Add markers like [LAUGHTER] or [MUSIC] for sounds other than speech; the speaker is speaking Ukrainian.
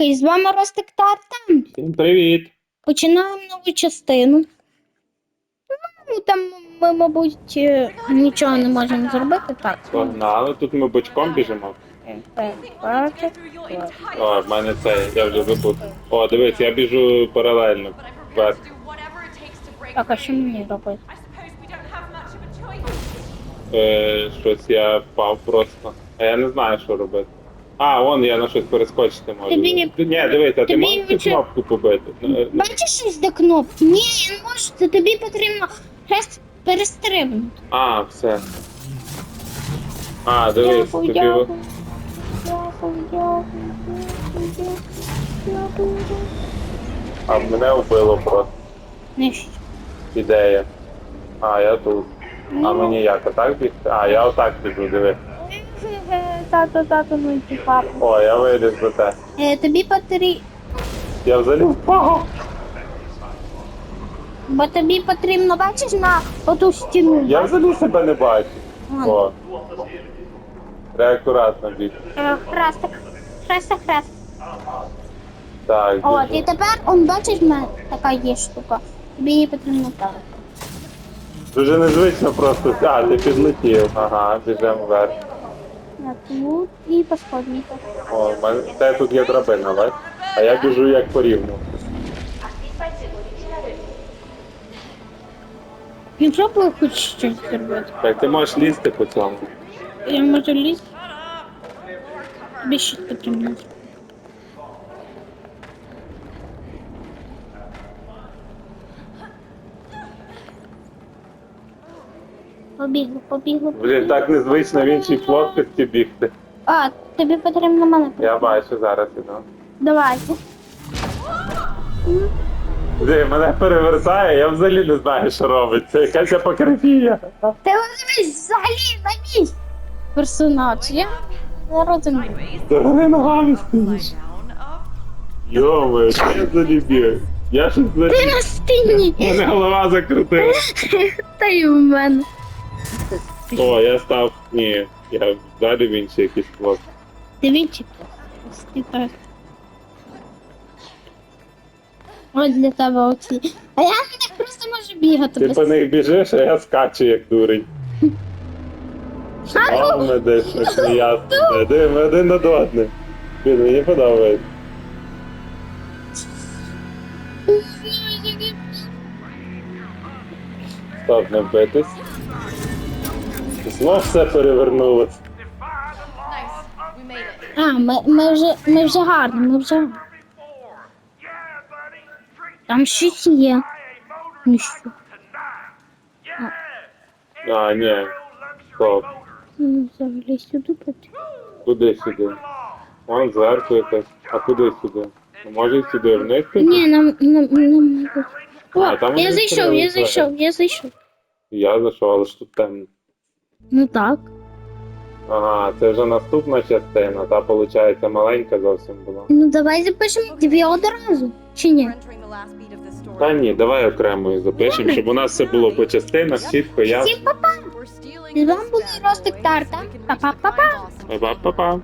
Привітки, з вами Ростик Тартан. Всім привіт! Починаємо нову частину. Ну, там ми, мабуть, е, нічого не можемо зробити. Так. Погнали, тут ми бочком біжимо. Так, бачите. О, в мене це, я вже забув. О, дивись, я біжу паралельно. Вверх. Так, а що мені робити? Е, щось я впав просто. А я не знаю, що робити. А, вон я на щось перескочити можу. Тобі не- Ні, дивись, а ти тобі можеш цю нічого- кнопку побити? Ну, е, ну, Бачиш щось де кнопки? Ні, я не можу, то тобі потрібно хрест перестрибнути. А, все. А, дивись, Дякую, тобі. дякую. от- Дякую, дякую, дякую, дякую. А мене вбило просто. Що. Ідея. А, я тут. А мені як, отак бігти? А, я отак біжу, диви. Тато, тато, ну і папа. О, я виліз до те. Е, тобі потрібно. Я взагалі впав. Бо тобі потрібно, бачиш, на оту стіну. Я взагалі себе не бачу. Ладно. О. Треба акуратно бігти. Е, Хрестик. Хрестик, хрест. Так, От, і тепер, он, бачиш, в мене така є штука. Тобі її потрібно так. Дуже незвично просто. А, ти підлетів. Ага, біжемо вверх. На тут і по сходнику. О, в мене тут є драбина, бач? А я біжу як по рівну. Він пробує хоч щось зробити. Так, ти можеш лізти по цьому. Я можу лізти. Тобі щось потрібно. Побігло, побігло. Блін, так незвично в іншій плоскості бігти. А, тобі потрібно мене. Я бачу зараз іду. Давай. Блін, мене перевертає, я взагалі не знаю, що робиться. Якась апокрифія. Ти дивись взагалі на мій персонаж. Я не розумію. Дороги ногами стоїш. Йоми, я взагалі бігаю. Я щось Ти взагалі... на стіні. Мене голова закрутила. Та й у мене. О, я став. Ні, я далі в інший якийсь плод. Дивіться. так. Ось для тебе оці. А я на них просто можу бігати. Ти по них біжиш, а я скачу як дурень. [LAUGHS] Ми десь [LAUGHS] щось неясно. Диви, один над одним. Блін, мені подобається. Стоп, не вбитись. Знов все перевернулось. А, ми, ми вже ми вже гарні, ми вже. Там щось є. Ну що? А, ні. Стоп. Ну, взагалі сюди потрібно. Куди сюди? Вон зверху якась. А куди сюди? Ну, Може сюди вниз піти? Ні, нам нам нам. О, А, там я вони зайшов, стріляють я зайшов, я зайшов. Я зайшов, але ж тут темно. Ну так. Ага, це вже наступна частина, та виходить маленька зовсім була. Ну давай запишемо дві одразу. Чи ні? Та ні, давай окремо її запишемо, щоб у нас все було по частинах, чітко, ясно. Всім па-па! З вами були Ростик Тарта. Па-па-па-па. Па-па-па-па.